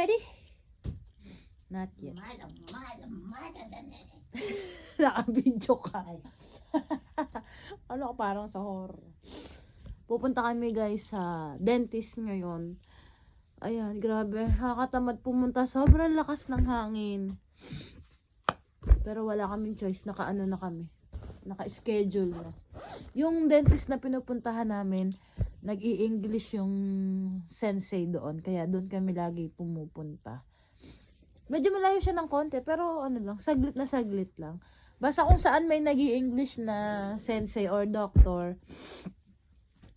ready? Not yet. Nakabidyo ka. ano ka parang sa horror. Pupunta kami guys sa dentist ngayon. Ayan, grabe. Nakakatamad pumunta. Sobrang lakas ng hangin. Pero wala kaming choice. Nakaano na kami. Naka-schedule na. Yung dentist na pinupuntahan namin, nag-i-English yung sensei doon. Kaya doon kami lagi pumupunta. Medyo malayo siya ng konti, pero ano lang, saglit na saglit lang. Basta kung saan may nag english na sensei or doctor,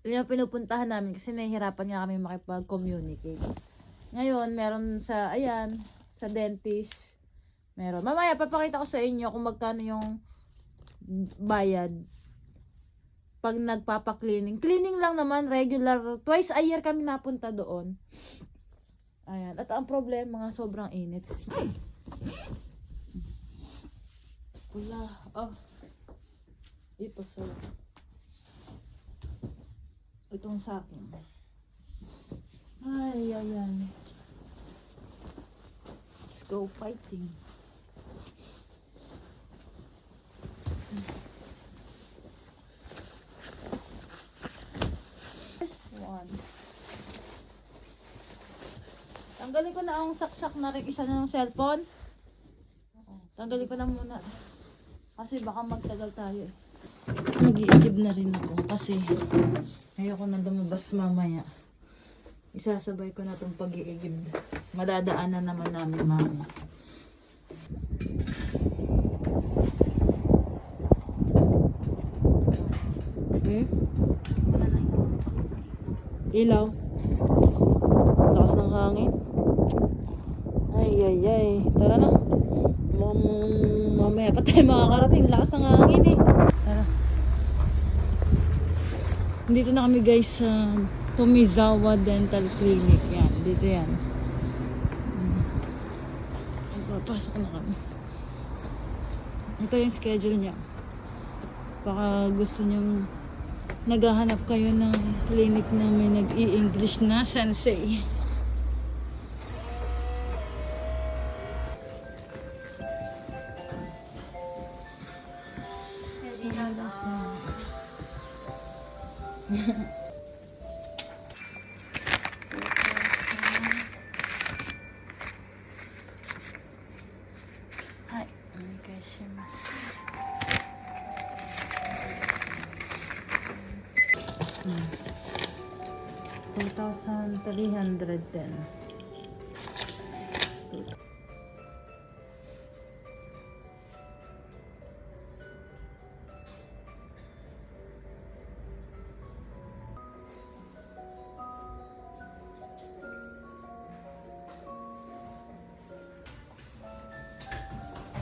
yun yung pinupuntahan namin kasi nahihirapan nga kami makipag-communicate. Ngayon, meron sa, ayan, sa dentist, meron. Mamaya, papakita ko sa inyo kung magkano yung bayad pag nagpapa-cleaning. Cleaning lang naman, regular. Twice a year kami napunta doon. Ayan. At ang problema nga, sobrang init. Wala. Oh. Ito sa Itong sa akin. Ay, ay, ay. Let's go fighting. Tanggalin ko na ang saksak na rin isa na ng cellphone. Tanggalin ko na muna. Kasi baka magtagal tayo eh. Mag-iigib na rin ako kasi ayoko na lumabas mamaya. Isasabay ko na itong pag-iigib. Madadaanan naman namin mamaya. Hmm? Ilaw. Lakas ng hangin. Ay, ay, ay. Tara na. Mam mamaya pa tayo makakarating. Lakas ng hangin eh. Tara. Dito na kami guys sa Tomizawa Dental Clinic. Yan. Dito yan. Mm. Papasok na kami. Ito yung schedule niya. Baka gusto nyong naghahanap kayo ng clinic na may nag-i-English na sensei. 2,310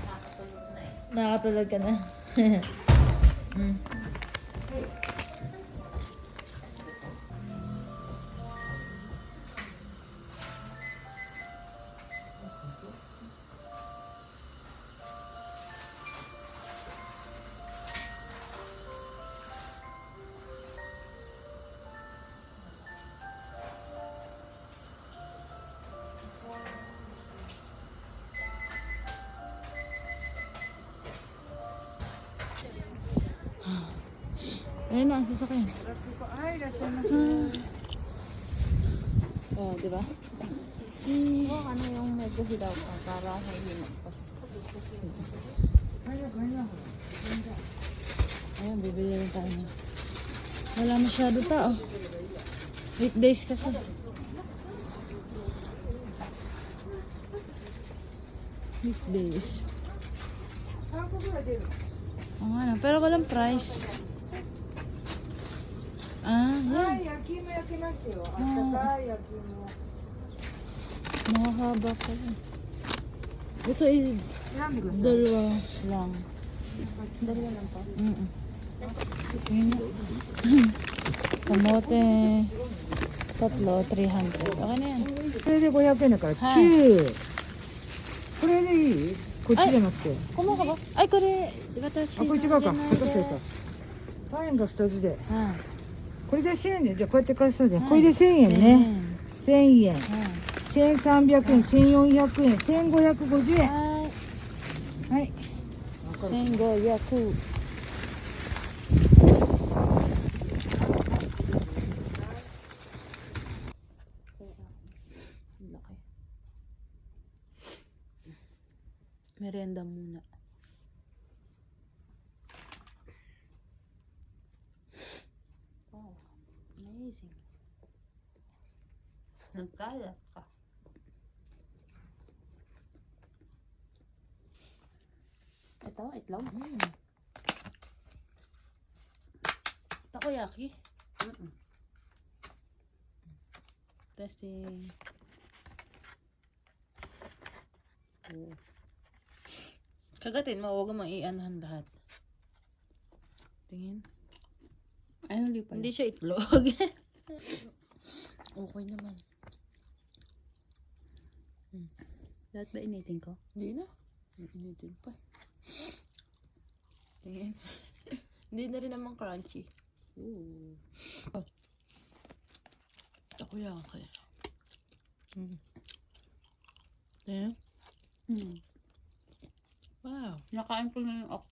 Nakakatulog na eh. Nakakatulog ka na. mm. Ayun na, sasakyan. Ay, nasa na Oh, di ba? Mm. Oh, ano yung medyo hilaw pa para hindi na pa siya. Ayan, bibili rin tayo. Wala masyado tao. Oh. Weekdays kasi. Weekdays. Ano, pero walang price. Ah, は yan. い、焼き芋焼きましたよ。あったかい焼き芋。Mahaba pa rin. Ito is 選んでください。dalawa lang. Dalawa lang pa. Mm -mm. Kamote. Tatlo, 300. Okay na yan. これで500円だからはい9。これでいいこっちじゃなくて。Kumuha ka ba? Ay, kore. Watashi あ、これ違うか。落とせた。パンが2つで。はこれで1000円で、じゃあこうやって返そうじゃん。はいこれで1000円い。ね。1000円。はい。1300円、1400円、1550円。はい。はい。1500. Laki. Merenda muna. Nagkalat ka. Ito, itlog. Mm. Takoyaki. Mm-mm. Testing. Oh. Kagatin mo, huwag mo i-anahan lahat. Tingin. Ay, hindi pa. Hindi siya itlog. okay naman. Lahat ba initin ko? Hindi na. Initin pa. Tingin. Hindi na rin naman crunchy. Ooh. Oh. Takoyaki. Mm. Tingin. Hmm. Wow. Nakain ko na yung